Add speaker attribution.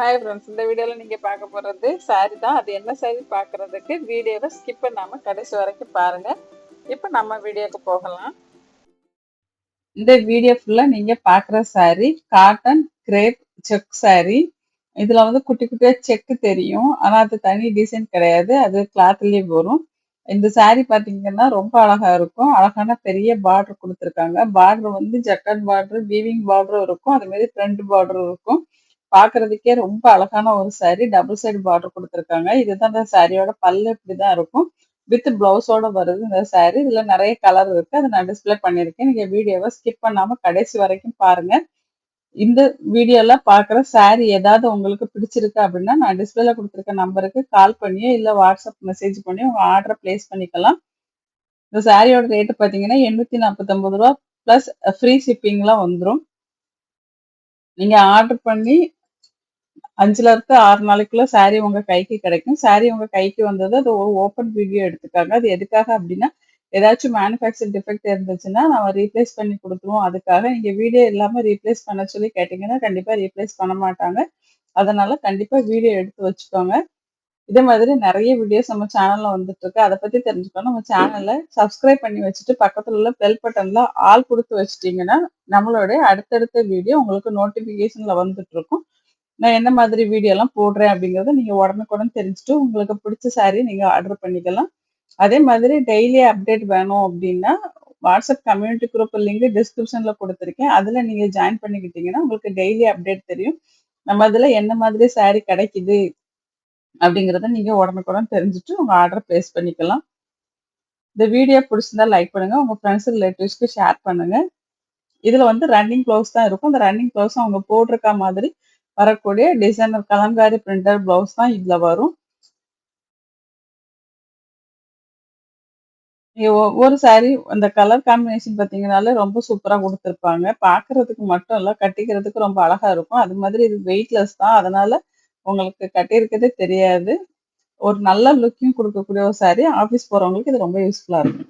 Speaker 1: Hi friends இந்த வீடியோவில் நீங்கள் பார்க்க போகிறது சாரி தான். அது என்ன சாரி பார்க்குறதுக்கு வீடியோவை ஸ்கிப் பண்ணாமல் கடைசி வரைக்கும் பாருங்கள் இப்போ நம்ம வீடியோக்கு போகலாம். இந்த வீடியோ ஃபுல்லாக நீங்கள் பார்க்குற sari cotton crepe check sari இதில் வந்து குட்டி குட்டியாக செக்கு தெரியும். ஆனால் அது தனி டிசைன் கிடையாது. அது கிளாத்லேயே வரும். இந்த சாரி பார்த்தீங்கன்னா ரொம்ப அழகா இருக்கும். அழகான பெரிய பார்டர் கொடுத்துருக்காங்க. பார்டர் வந்து ஜக்கட் பார்டர் வீவிங் பார்டரும் இருக்கும். அது மாதிரி ஃப்ரண்ட் பார்டரும் இருக்கும். பாக்குறதுக்கே ரொம்ப அழகான ஒரு சாரி டபுள் சைடு பார்டர் கொடுத்துருக்காங்க. இதுதான் இந்த சாரியோட பல்லு இப்படிதான் இருக்கும். வித் பிளவுஸோட வருது இந்த சாரி இதுல நிறைய கலர் இருக்கு. அதை நான் டிஸ்பிளே பண்ணியிருக்கேன். நீங்க வீடியோவை ஸ்கிப் பண்ணாம கடைசி வரைக்கும் பாருங்க. இந்த வீடியோல பாக்குற சாரி ஏதாவது உங்களுக்கு பிடிச்சிருக்கு அப்படின்னா நான் டிஸ்பிளேல கொடுத்துருக்க நம்பருக்கு கால் பண்ணியோ இல்ல வாட்ஸ்அப் மெசேஜ் பண்ணி உங்க ஆர்டரை பிளேஸ் பண்ணிக்கலாம். இந்த சாரியோட ரேட்டு பார்த்தீங்கன்னா எண்ணூத்தி நாற்பத்தொன்பது ரூபா பிளஸ் ஃப்ரீ ஷிப்பிங்லாம் வந்துடும் நீங்க ஆர்டர் பண்ணி அஞ்சுல இருந்து ஆறு நாளைக்குள்ள சாரி உங்க கைக்கு கிடைக்கும். சாரி உங்க கைக்கு வந்தது அது ஒரு ஓப்பன் வீடியோ எடுத்துக்காங்க. அது எதுக்காக அப்படின்னா ஏதாச்சும் மேனுஃபேக்சர் டிஃபெக்ட் இருந்துச்சுன்னா நம்ம ரீப்ளேஸ் பண்ணி கொடுத்துருவோம். அதுக்காக நீங்க வீடியோ இல்லாம ரீப்ளேஸ் பண்ண சொல்லி கேட்டீங்கன்னா கண்டிப்பா ரீப்ளேஸ் பண்ண மாட்டாங்க. அதனால கண்டிப்பா வீடியோ எடுத்து வச்சுக்கோங்க. இதே மாதிரி நிறைய வீடியோஸ் நம்ம சேனல்ல வந்துட்டு இருக்கு அதை பத்தி தெரிஞ்சுக்கணும். நம்ம சேனல்ல சப்ஸ்கிரைப் பண்ணி வச்சுட்டு பக்கத்துல உள்ள பெல் பட்டன்ல ஆள் கொடுத்து வச்சிட்டீங்கன்னா நம்மளுடைய அடுத்தடுத்த வீடியோ உங்களுக்கு நோட்டிபிகேஷன்ல வந்துட்டு இருக்கும் நான் என்ன மாதிரி வீடியோலாம் போடுறேன் அப்படிங்கறத நீங்கள் உடனுக்குடன் தெரிஞ்சுட்டு உங்களுக்கு பிடிச்ச சாரீ நீங்கள் ஆர்டர் பண்ணிக்கலாம். அதே மாதிரி டெய்லி அப்டேட் வேணும் அப்படின்னா வாட்ஸ்அப் கம்யூனிட்டி குரூப் லிங்க் டிஸ்கிரிப்ஷனில் கொடுத்துருக்கேன். அதில் நீங்கள் ஜாயின் பண்ணிக்கிட்டீங்கன்னா உங்களுக்கு டெய்லி அப்டேட் தெரியும். நம்ம அதில் என்ன மாதிரி சாரீ கிடைக்குது அப்படிங்கிறத நீங்கள் உடனுக்குடன் தெரிஞ்சுட்டு உங்கள் ஆர்டர் ப்ளேஸ் பண்ணிக்கலாம். இந்த வீடியோ பிடிச்சிருந்தா லைக் பண்ணுங்க. உங்கள் ஃப்ரெண்ட்ஸ் ரிலேட்டிவ்ஸ்க்கு ஷேர் பண்ணுங்கள் இதில் வந்து ரன்னிங் ப்ளவுஸ் தான் இருக்கும். அந்த ரன்னிங் க்ளோஸ் அவங்க போட்டிருக்க மாதிரி வரக்கூடிய டிசைனர் கலங்காரி பிரிண்டர் பிளவுஸ் தான் இதுல வரும். ஒவ்வொரு சாரி அந்த கலர் காம்பினேஷன் பார்த்தீங்கனாலே ரொம்ப சூப்பரா கொடுத்துருப்பாங்க. பார்க்கறதுக்கு மட்டும் இல்லை கட்டிக்கிறதுக்கு ரொம்ப அழகா இருக்கும். அது மாதிரி இது வெயிட்லெஸ் தான். அதனால உங்களுக்கு கட்டியிருக்கதே தெரியாது. ஒரு நல்ல லுக்கையும் கொடுக்கக்கூடிய ஒரு சாரி ஆஃபீஸ் போறவங்களுக்கு இது ரொம்ப யூஸ்ஃபுல்லா இருக்கும்.